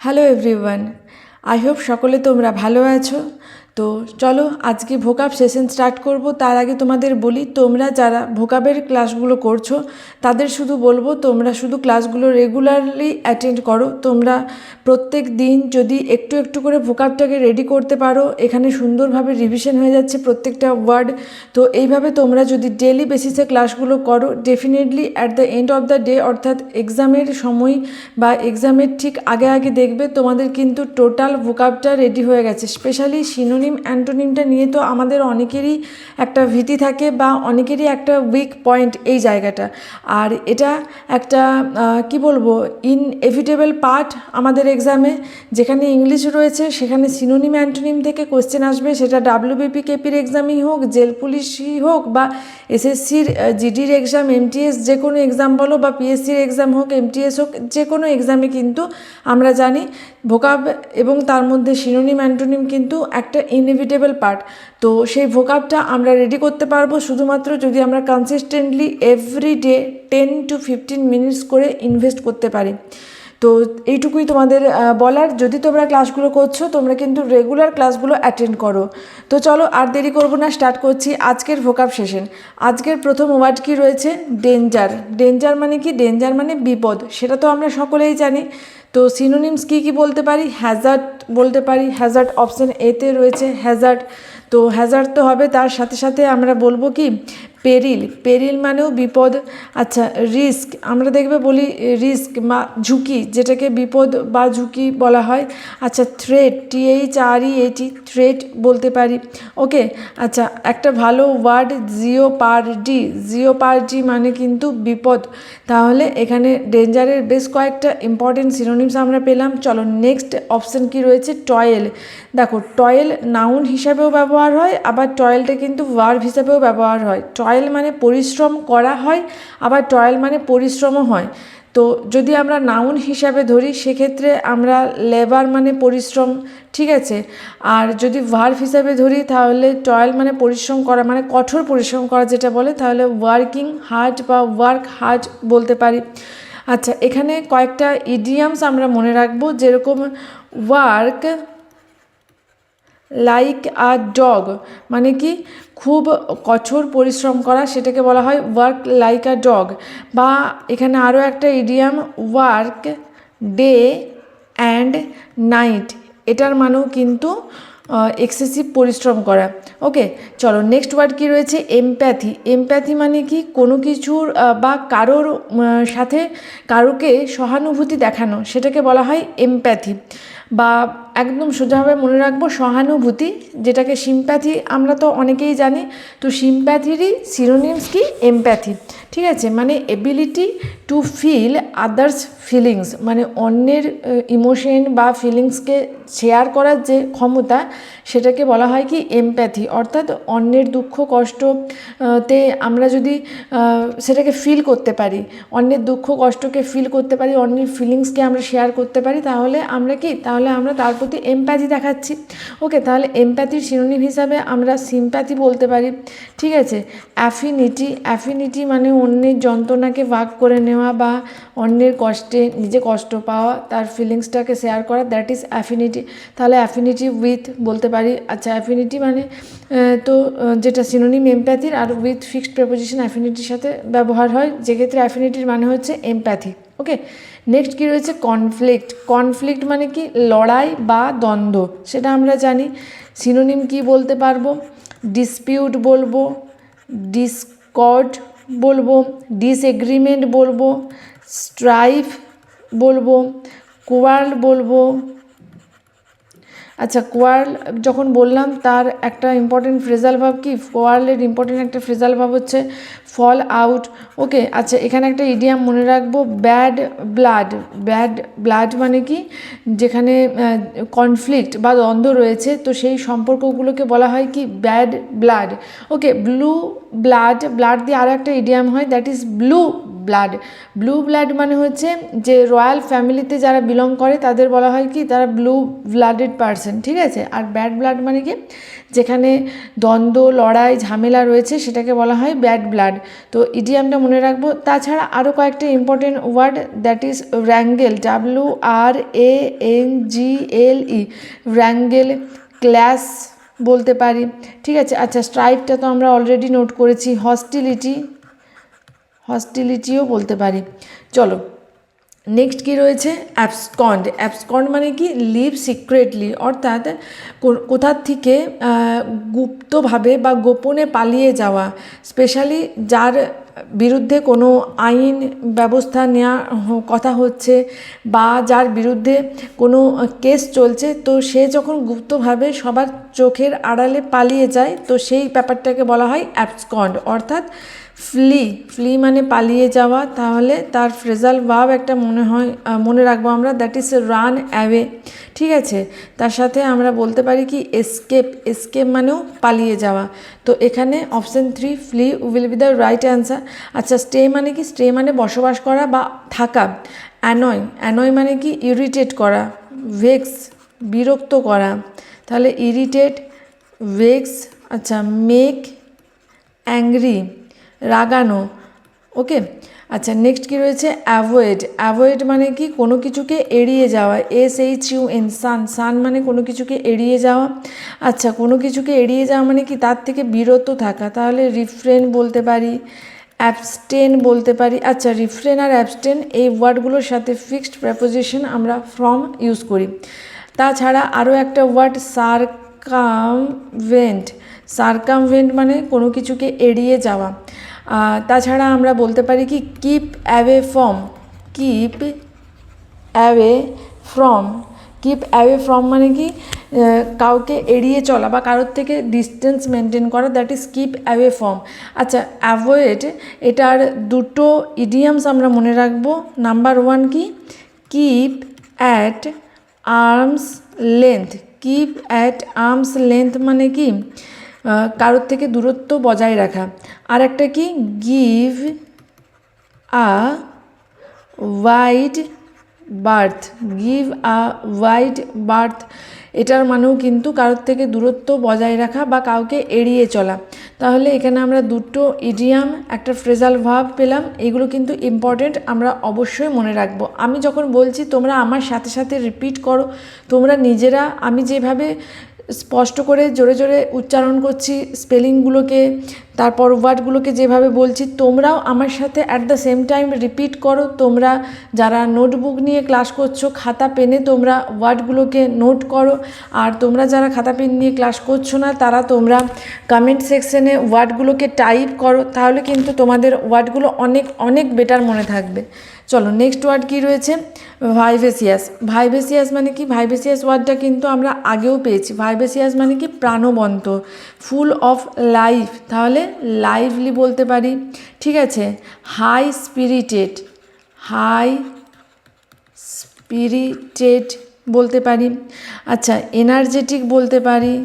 Hello everyone I hope সকলে তোমরা ভালো আছো। তো চলো আজকে ভোকাব সেশন স্টার্ট করব। তার আগে তোমাদের বলি, তোমরা যারা ভোকাবের ক্লাসগুলো করছ, তাদের শুধু বলব, তোমরা শুধু ক্লাসগুলো রেগুলারলি অ্যাটেন্ড করো। তোমরা প্রত্যেক দিন যদি একটু একটু করে ভোকাবটাকে রেডি করতে পারো, এখানে সুন্দরভাবে রিভিশন হয়ে যাচ্ছে প্রত্যেকটা ওয়ার্ড তো এইভাবে তোমরা যদি ডেলি বেসিসে ক্লাসগুলো করো definitely at the end of the day অর্থাৎ এক্সামের সময় বা এক্সামের ঠিক আগে আগে দেখবে, তোমাদের কিন্তু টোটাল ভোকাবটা রেডি হয়ে গেছে। স্পেশালি সিনোনিম অ্যান্টোনিমটা নিয়ে তো আমাদের অনেকেরই একটা ভীতি থাকে বা অনেকেরই একটা উইক পয়েন্ট এই জায়গাটা। আর এটা একটা কি বলব ইন এভিটেবল পার্ট আমাদের এক্সামে যেখানে ইংলিশ রয়েছে, সেখানে সিনোনিম অ্যান্টোনিম থেকে কোশ্চেন আসবে। সেটা ডাব্লিউবিপি কেপির এক্সামই হোক, জেল পুলিশই হোক বা এসএসসির জিডির এক্সাম এমটিএস যে কোনো এক্সাম বলো বা পিএসসির এক্সাম হোক এমটিএস হোক, যে কোনো এক্সামে কিন্তু আমরা জানি ভোকাব এবং তার মধ্যে সিনোনিম অ্যান্টোনিম কিন্তু একটা ইনএভিটেবল পার্ট তো সেই ভোকাবটা আমরা রেডি করতে পারব শুধুমাত্র যদি আমরা consistently every day ten to fifteen minutes করে ইনভেস্ট করতে পারি। তো এইটুকুই তোমাদের বলার। যদি তোমরা ক্লাসগুলো করছ, তোমরা কিন্তু রেগুলার ক্লাসগুলো অ্যাটেন্ড করো। তো চলো আর দেরি করব না স্টার্ট করছি আজকের ভোকাব সেশন আজকের প্রথম ওয়ার্ড কি রয়েছে? ডেঞ্জার ডেঞ্জার মানে কি? ডেঞ্জার মানে বিপদ। সেটা তো আমরা সকলেই জানি। তো সিনোনিমস কী কী বলতে পারি? হ্যাজার্ড বলতে পারি। হ্যাজার্ড অপশন এতে রয়েছে হ্যাজার্ড তো হ্যাজার্ড তো হবে, তার সাথে সাথে আমরা বলব কি? পেরিল পেরিল মানেও বিপদ আচ্ছা রিস্ক আমরা দেখবে বলি রিস্ক বা ঝুঁকি, যেটাকে বিপদ বা ঝুঁকি বলা হয়। আচ্ছা থ্রেট টিএইচ আর ই এটি থ্রেট বলতে পারি। ওকে আচ্ছা একটা ভালো word jeopardy jeopardy মানে কিন্তু বিপদ। তাহলে এখানে ডেঞ্জারের বেশ কয়েকটা ইম্পর্টেন্ট সিনোনিমস আমরা পেলাম। চলো নেক্সট অপশন কি রয়েছে? টয়েল দেখো টয়েল নাউন হিসাবেও ব্যবহার হয়, আবার টয়েলটা কিন্তু ভার্ভ হিসাবেও ব্যবহার হয়। টয়েল মানে পরিশ্রম করা হয়, আবার টয়েল মানে পরিশ্রমও হয়। তো যদি আমরা নাউন হিসাবে ধরি, সেক্ষেত্রে আমরা লেবার মানে পরিশ্রম, ঠিক আছে? আর যদি ভার্ভ হিসাবে ধরি, তাহলে টয়েল মানে পরিশ্রম করা মানে কঠোর পরিশ্রম করা যেটা বলে, তাহলে ওয়ার্কিং হার্ড বা ওয়ার্ক হার্ড বলতে পারি। আচ্ছা এখানে কয়েকটা ইডিয়ামস আমরা মনে রাখব, যেরকম ওয়ার্ক লাইক আ ডগ মানে কি? খুব কঠোর পরিশ্রম করা, সেটাকে বলা হয় ওয়ার্ক লাইক আ ডগ বা এখানে আরও একটা idiom work day and night এটার মানেও কিন্তু এক্সেসিভ পরিশ্রম করা। ওকে চলো নেক্সট ওয়ার্ড কি রয়েছে? এমপ্যাথি এমপ্যাথি মানে কি? কোনো কিছুর বা কারোর সাথে কারোকে সহানুভূতি দেখানো, সেটাকে বলা হয় এমপ্যাথি বা একদম সোজাভাবে মনে রাখব, সহানুভূতি, যেটাকে সিম্প্যাথি আমরা তো অনেকেই জানি, তো সিম্প্যাথিরই সিনোনিমস কি? এমপ্যাথি ঠিক আছে? মানে ability to feel others feelings মানে অন্যের ইমোশন বা ফিলিংসকে শেয়ার করার যে ক্ষমতা, সেটাকে বলা হয় কি? এমপ্যাথি অর্থাৎ অন্যের দুঃখ, কষ্ট তে আমরা যদি সেটাকে ফিল করতে পারি, অন্যের দুঃখ, কষ্টকে ফিল করতে পারি, অন্যের ফিলিংসকে আমরা শেয়ার করতে পারি, তাহলে আমরা কি? তাহলে আমরা তার প্রতি এমপ্যাথি দেখাচ্ছি। ওকে তাহলে এমপ্যাথির সিনোনিম হিসাবে আমরা সিম্প্যাথি বলতে পারি। ঠিক আছে? অ্যাফিনিটি অ্যাফিনিটি মানে অন্যের যন্ত্রণাকে ভাগ করে নেওয়া বা অন্যের কষ্টে নিজে কষ্ট পাওয়া, তার ফিলিংসটাকে শেয়ার করা দ্যাট ইজ অ্যাফিনিটি তাহলে অ্যাফিনিটি উইথ বলতে পারি। আচ্ছা অ্যাফিনিটি মানে তো যেটা সিনোনিম এমপ্যাথির আর উইথ ফিক্সড প্রেপোজিশন অ্যাফিনিটির সাথে ব্যবহার হয়, যেক্ষেত্রে অ্যাফিনিটির মানে হচ্ছে এমপ্যাথি ওকে নেক্সট কী রয়েছে? কনফ্লিক্ট কনফ্লিক্ট মানে কি? লড়াই বা দ্বন্দ্ব। সেটা আমরা জানি। সিনোনিম কি বলতে পারব? ডিসপিউট বলব ডিসকর্ড বলব ডিসএগ্রিমেন্ট বলব স্ট্রাইফ বলব কোয়ার্ল বলব আচ্ছা কোয়ার্ল যখন বললাম তার একটা ইম্পর্টেন্ট ফ্রেজাল ভাব কি? কোয়ার্লের ইম্পর্টেন্ট একটা ফ্রেজাল ভাব হচ্ছে ফল আউট ওকে আচ্ছা এখানে একটা ইডিয়াম মনে রাখব ব্যাড ব্লাড ব্যাড ব্লাড মানে কি? যেখানে কনফ্লিক্ট বা দ্বন্দ্ব রয়েছে, তো সেই সম্পর্কগুলোকে বলা হয় কি? Bad blood okay blue blood blood দিয়ে আরও একটা ইডিয়াম হয় that is blue blood blue blood মানে হচ্ছে যে রয়্যাল ফ্যামিলিতে যারা বিলং করে, তাদের বলা হয় কি? তারা ব্লু ব্লাডেড পার্সন ঠিক আছে? আর ব্যাড ব্লাড মানে কি? যেখানে দ্বন্দ্ব, লড়াই, ঝামেলা রয়েছে, সেটাকে বলা হয় ব্যাড ব্লাড তো ইডিয়ামটা মনে রাখব। তাছাড়া আরও কয়েকটা important word that is wrangle W R A N G L E wrangle class বলতে পারি, ঠিক আছে? আচ্ছা স্ট্রাইকটা তো আমরা অলরেডি নোট করেছি হস্টিলিটি হস্টিলিটিও বলতে পারি। চলো নেক্সট কি রয়েছে? অ্যাবসকন্ড অ্যাবসকন্ড মানে কি? লিভ সিক্রেটলি অর্থাৎ কোথার থেকে গুপ্তভাবে বা গোপনে পালিয়ে যাওয়া। স্পেশালি যার বিরুদ্ধে কোনো আইন ব্যবস্থা নেওয়া কথা হচ্ছে বা যার বিরুদ্ধে কোনো কেস চলছে, তো সে যখন গুপ্তভাবে সবার চোখের আড়ালে পালিয়ে যায়, তো সেই ব্যাপারটাকে বলা হয় অ্যাবসকন্ড অর্থাৎ ফ্লি ফ্লি মানে পালিয়ে যাওয়া। তাহলে তার ফ্রেজাল ভাব একটা মনে হয় মনে রাখব আমরা দ্যাট ইজ রান অ্যাওয়ে ঠিক আছে? তার সাথে আমরা বলতে পারি কি এসকেপ এসকেপ মানেও পালিয়ে যাওয়া। তো এখানে option three flee will be the right answer আচ্ছা স্টে মানে কি? স্টে মানে বসবাস করা বা থাকা। অ্যানয় অ্যানয় মানে কি? ইরিটেট করা ভেক্স বিরক্ত করা। তাহলে ইরিটেট ভেক্স আচ্ছা মেক অ্যাংরি রাগানো। ওকে? আচ্ছা নেক্সট কি রয়েছে? অ্যাভয়েড অ্যাভয়েড মানে কি? কোনো কিছুকে এড়িয়ে যাওয়া। S H U N shun shun মানে কোনো কিছুকে এড়িয়ে যাওয়া। আচ্ছা কোনো কিছুকে এড়িয়ে যাওয়া মানে কি? তার থেকে বিরত থাকা। তাহলে রিফ্রেন বলতে পারি অ্যাবস্টেন বলতে পারি। আচ্ছা রিফ্রেন আর অ্যাবস্টেন এই ওয়ার্ডগুলোর সাথে ফিক্সড প্রেপোজিশন আমরা ফ্রম ইউজ করি। তাছাড়া আরও একটা ওয়ার্ড সারকামভেন্ট সারকামভেন্ট মানে কোনো কিছুকে এড়িয়ে যাওয়া। তাছাড়া আমরা বলতে পারি কি keep away from keep away from keep away from মানে কি কাউকে এড়িয়ে চলা বা কারোর থেকে ডিস্টেন্স মেনটেন করা that is keep away from আচ্ছা অ্যাভয়েড এটার দুটো ইডিয়ামস আমরা মনে রাখব। নাম্বার ওয়ান কি keep at arm's length keep at arm's length মানে কি কারোর থেকে দূরত্ব বজায় রাখা। আর একটা কি? Give a wide berth give a wide berth এটার মানেও কিন্তু কারোর থেকে দূরত্ব বজায় রাখা বা কাউকে এড়িয়ে চলা। তাহলে এখানে আমরা দুটো ইডিয়াম একটা ফ্রেজাল ভাব পেলাম। এগুলো কিন্তু ইম্পর্টেন্ট আমরা অবশ্যই মনে রাখব। আমি যখন বলছি, তোমরা আমার সাথে সাথে রিপিট করো। তোমরা নিজেরা, আমি যেভাবে স্পষ্ট করে জোরে জোরে উচ্চারণ করছি স্পেলিংগুলোকে তারপর ওয়ার্ডগুলোকে যেভাবে বলছি, তোমরাও আমার সাথে at the same time repeat করো। তোমরা যারা নোটবুক নিয়ে ক্লাস করছ, খাতা পেনে তোমরা ওয়ার্ডগুলোকে নোট করো। আর তোমরা যারা খাতা পেন নিয়ে ক্লাস করছ না, তারা তোমরা কমেন্ট সেকশনে ওয়ার্ডগুলোকে টাইপ করো। তাহলে কিন্তু তোমাদের ওয়ার্ডগুলো অনেক অনেক বেটার মনে থাকবে। চলো নেক্সট ওয়ার্ড কি রয়েছে? ভাইভেসিয়াস ভাইভেসিয়াস মানে কি? ভাইভেসিয়াস ওয়ার্ডটা কিন্তু আমরা আগেও পেয়েছি। ভাইভেসিয়াস মানে কি? প্রাণবন্ত। ফুল অফ লাইফ তাহলে লাইভলি বলতে পারি। ঠিক আছে? হাই স্পিরিটেড হাই স্পিরিটেড বলতে পারি। আচ্ছা এনার্জেটিক বলতে পারি।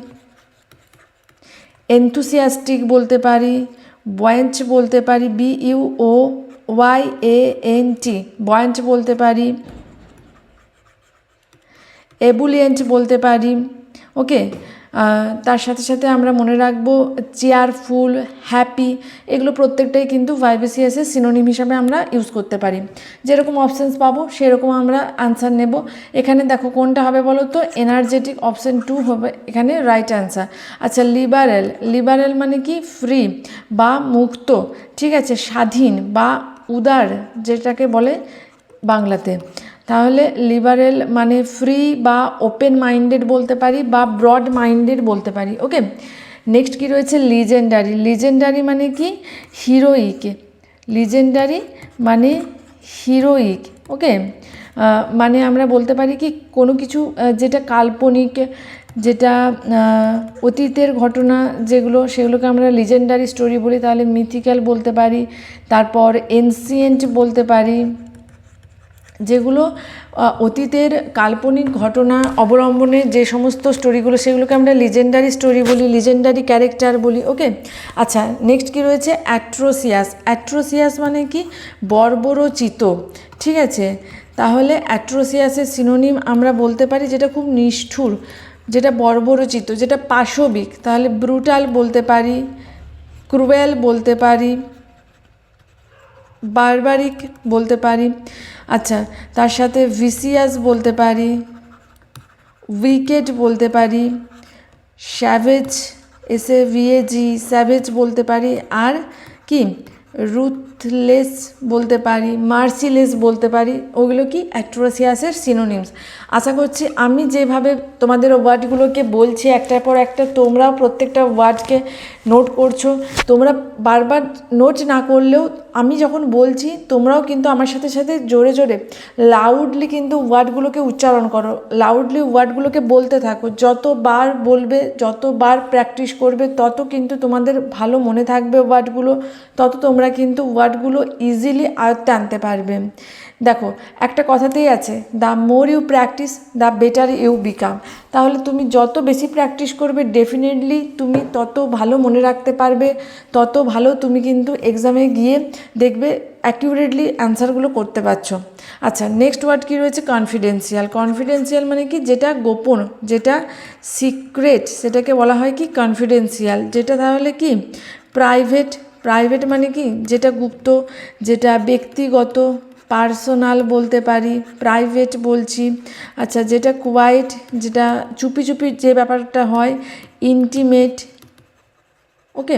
এনথুসিয়াস্টিক বলতে পারি। বয়েন্ট বলতে পারি। B U O Y A N T buoyant বলতে পারি। এবুলিয়েন্ট বলতে পারি। ওকে তার সাথে সাথে আমরা মনে রাখব চেয়ারফুল হ্যাপি, এগুলো প্রত্যেকটাই কিন্তু ভাইবেসিয়াসের সিনোনিম হিসাবে আমরা ইউজ করতে পারি। যেরকম অপশানস পাবো, সেরকম আমরা আনসার নেব। এখানে দেখো কোনটা হবে বলো তো এনার্জেটিক অপশান টু হবে এখানে রাইট অ্যান্সার আচ্ছা লিবারেল লিবারেল মানে কি? ফ্রি বা মুক্ত, ঠিক আছে? স্বাধীন বা উদার, যেটাকে বলে বাংলাতে। তাহলে লিবারেল মানে ফ্রি বা ওপেন মাইন্ডেড বলতে পারি বা ব্রড মাইন্ডেড বলতে পারি ওকে নেক্সট কি রয়েছে? লিজেন্ডারি লিজেন্ডারি মানে কি? হিরোইক লিজেন্ডারি মানে হিরোইক ওকে মানে আমরা বলতে পারি কি, কোনো কিছু যেটা কাল্পনিক, যেটা অতীতের ঘটনা যেগুলো, সেগুলোকে আমরা লিজেন্ডারি স্টোরি বলি, তাহলে মিথিক্যাল বলতে পারি, তারপর এনসিয়েন্ট বলতে পারি যেগুলো অতীতের কাল্পনিক ঘটনা অবলম্বনে যে সমস্ত স্টোরিগুলো সেগুলোকে আমরা লিজেন্ডারি স্টোরি বলি লিজেন্ডারি ক্যারেক্টার বলি ওকে আচ্ছা নেক্সট কি রয়েছে? অ্যাট্রোসিয়াস অ্যাট্রোসিয়াস মানে কি? বর্বরচিত। ঠিক আছে? তাহলে অ্যাট্রোসিয়াসের সিনোনিম আমরা বলতে পারি যেটা খুব নিষ্ঠুর, যেটা বর্বরচিত, যেটা পাশবিক। তাহলে ব্রুটাল বলতে পারি ক্রুয়েল বলতে পারি বারবারিক বলতে পারি। আচ্ছা তার সাথে ভিসিয়াস বলতে পারি, উইকেট বলতে পারি, savage, S A V A G savage বলতে পারি, আর কি? রুথলেস বলতে পারি মার্সিলেস বলতে পারি, ওগুলো কি অ্যাট্রোসিয়াসের সিনোনিমস আশা করছি আমি যেভাবে তোমাদের ওয়ার্ডগুলোকে বলছি, একটার পর একটা তোমরাও প্রত্যেকটা ওয়ার্ডকে নোট করছ। তোমরা বারবার নোট না করলেও আমি যখন বলছি, তোমরাও কিন্তু আমার সাথে সাথে জোরে জোরে লাউডলি কিন্তু ওয়ার্ডগুলোকে উচ্চারণ করো। লাউডলি ওয়ার্ডগুলোকে বলতে থাকো। যতবার বলবে, যতবার প্র্যাকটিস করবে, তত কিন্তু তোমাদের ভালো মনে থাকবে ওয়ার্ডগুলো, তত তোমরা কিন্তু ওয়ার্ডগুলো ইজিলি আয়ত্তে আনতে পারবে। দেখো, একটা কথাতেই আছে the more you practice the better you become তাহলে তুমি যত বেশি প্র্যাকটিস করবে ডেফিনেটলি তুমি তত ভালো মনে রাখতে পারবে, তত ভালো তুমি কিন্তু এক্সামে গিয়ে দেখবে অ্যাকিউরেটলি অ্যান্সারগুলো করতে পারছ। আচ্ছা নেক্সট ওয়ার্ড কী রয়েছে? কনফিডেন্সিয়াল কনফিডেন্সিয়াল মানে কি? যেটা গোপন, যেটা সিক্রেট সেটাকে বলা হয় কি? কনফিডেন্সিয়াল যেটা তাহলে কি? প্রাইভেট প্রাইভেট মানে কি? যেটা গুপ্ত, যেটা ব্যক্তিগত পার্সোনাল বলতে পারি প্রাইভেট বলছি। আচ্ছা যেটা কোয়াইট যেটা চুপি চুপি যে ব্যাপারটা হয় ইন্টিমেট ওকে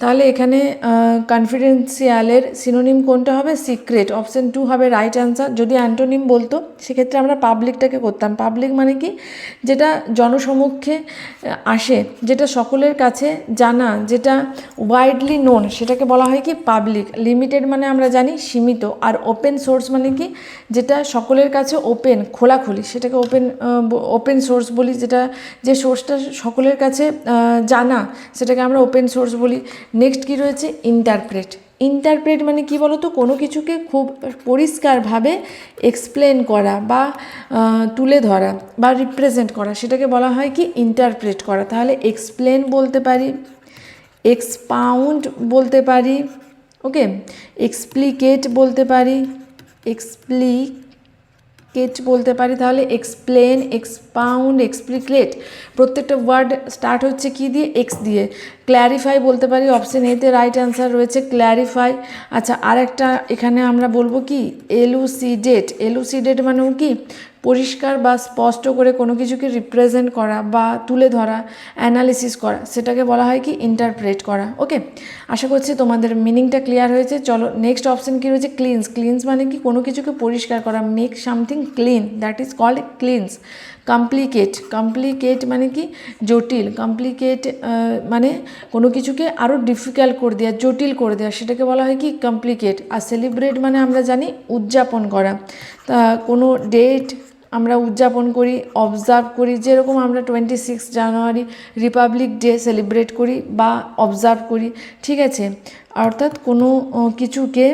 তাহলে এখানে কনফিডেন্সিয়ালের সিনোনিম কোনটা হবে? সিক্রেট অপশন টু হবে রাইট অ্যান্সার যদি অ্যান্টোনিম বলতো, সেক্ষেত্রে আমরা পাবলিকটাকে করতাম। পাবলিক মানে কি? যেটা জনসমক্ষে আসে, যেটা সকলের কাছে জানা, যেটা ওয়াইডলি নোন সেটাকে বলা হয় কি? পাবলিক লিমিটেড মানে আমরা জানি সীমিত। আর ওপেন সোর্স মানে কি? যেটা সকলের কাছে ওপেন খোলাখুলি। সেটাকে ওপেন ওপেন সোর্স বলি, যেটা যে সোর্সটা সকলের কাছে জানা, সেটাকে আমরা ওপেন সোর্স বলি। নেক্সট কি রয়েছে? ইন্টারপ্রেট ইন্টারপ্রেট মানে কি বলতো? কোনো কিছুকে খুব পরিষ্কারভাবে এক্সপ্লেন করা বা তুলে ধরা বা রিপ্রেজেন্ট করা। সেটাকে বলা হয় কি? ইন্টারপ্রেট করা। তাহলে এক্সপ্লেন বলতে পারি এক্সপাউন্ড বলতে পারি ওকে এক্সপ্লিকেট বলতে পারি এক্সপ্লিক কেট বলতে পারি তাহলে এক্সপ্লেন এক্সপাউন্ড এক্সপ্লিকেট প্রত্যেকটা ওয়ার্ড স্টার্ট হচ্ছে কি দিয়ে? এক্স দিয়ে। ক্ল্যারিফাই বলতে পারি অপশন এতে রাইট অ্যান্সার রয়েছে ক্ল্যারিফাই আচ্ছা আরেকটা এখানে আমরা বলব কি? এলুসিডেট এলুসিডেট মানেও কি? পরিষ্কার বা স্পষ্ট করে কোনো কিছুকে রিপ্রেজেন্ট করা বা তুলে ধরা অ্যানালিসিস করা, সেটাকে বলা হয় কি ইন্টারপ্রেট করা ওকে আশা করছি তোমাদের মিনিংটা ক্লিয়ার হয়েছে। চলো নেক্সট অপশন কী রয়েছে? ক্লিনস ক্লিনস মানে কি কোনো কিছুকে পরিষ্কার করা make something clean that is called cleanse complicate complicate মানে কি? জটিল। কমপ্লিকেট মানে কোনো কিছুকে আরও ডিফিকাল্ট করে দেওয়া জটিল করে দেওয়া সেটাকে বলা হয় কি কমপ্লিকেট আর সেলিব্রেট মানে আমরা জানি উদযাপন করা। কোনো ডেট আমরা উদযাপন করি অবজার্ভ করি, যেরকম আমরা twenty six January Republic Day celebrate করি বা অবজার্ভ করি, ঠিক আছে? অর্থাৎ কোনো কিছুকে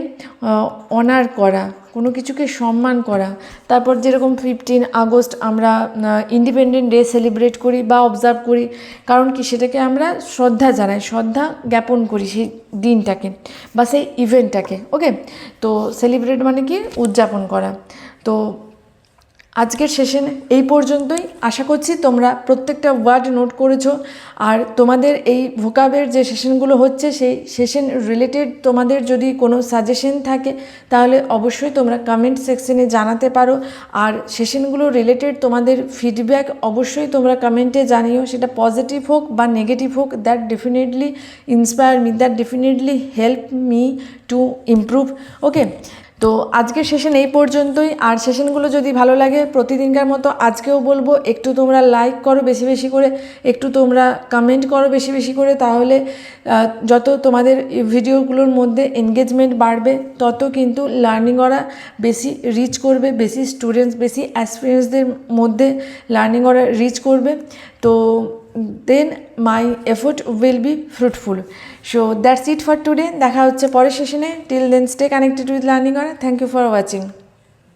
অনার করা, কোনো কিছুকে সম্মান করা। তারপর যেরকম ফিফটিন আগস্ট আমরা ইন্ডিপেন্ডেন্ট ডে সেলিব্রেট করি বা অবজার্ভ করি, কারণ কি সেটাকে আমরা শ্রদ্ধা জানাই, শ্রদ্ধা জ্ঞাপন করি সেই দিনটাকে বা সেই ইভেন্টটাকে ওকে তো সেলিব্রেট মানে কি? উদযাপন করা। তো আজকের সেশন এই পর্যন্তই। আশা করছি তোমরা প্রত্যেকটা ওয়ার্ড নোট করেছ। আর তোমাদের এই ভোকাবের যে সেশনগুলো হচ্ছে, সেই সেশন রিলেটেড তোমাদের যদি কোনো সাজেশন থাকে, তাহলে অবশ্যই তোমরা কমেন্ট সেকশনে জানাতে পারো। আর সেশনগুলো রিলেটেড তোমাদের ফিডব্যাক অবশ্যই তোমরা কমেন্টে জানিও। সেটা পজিটিভ হোক বা নেগেটিভ হোক, that definitely inspire me, that definitely help me to improve. Okay? তো আজকের সেশন এই পর্যন্তই। আর সেশনগুলো যদি ভালো লাগে, প্রতিদিনকার মতো আজকেও বলব, একটু তোমরা লাইক করো বেশি বেশি করে, একটু তোমরা কমেন্ট করো বেশি বেশি করে, তাহলে যত তোমাদের ভিডিওগুলোর মধ্যে এনগেজমেন্ট বাড়বে, তত কিন্তু লার্নিং ওরা বেশি রিচ করবে, বেশি স্টুডেন্টস বেশি অ্যাসপিরিয়েন্সদের মধ্যে লার্নিং ওরা রিচ করবে। তো then my effort will be fruitful so that's it for today দেখা হচ্ছে পরের সেশনে till then stay connected with learning on thank you for watching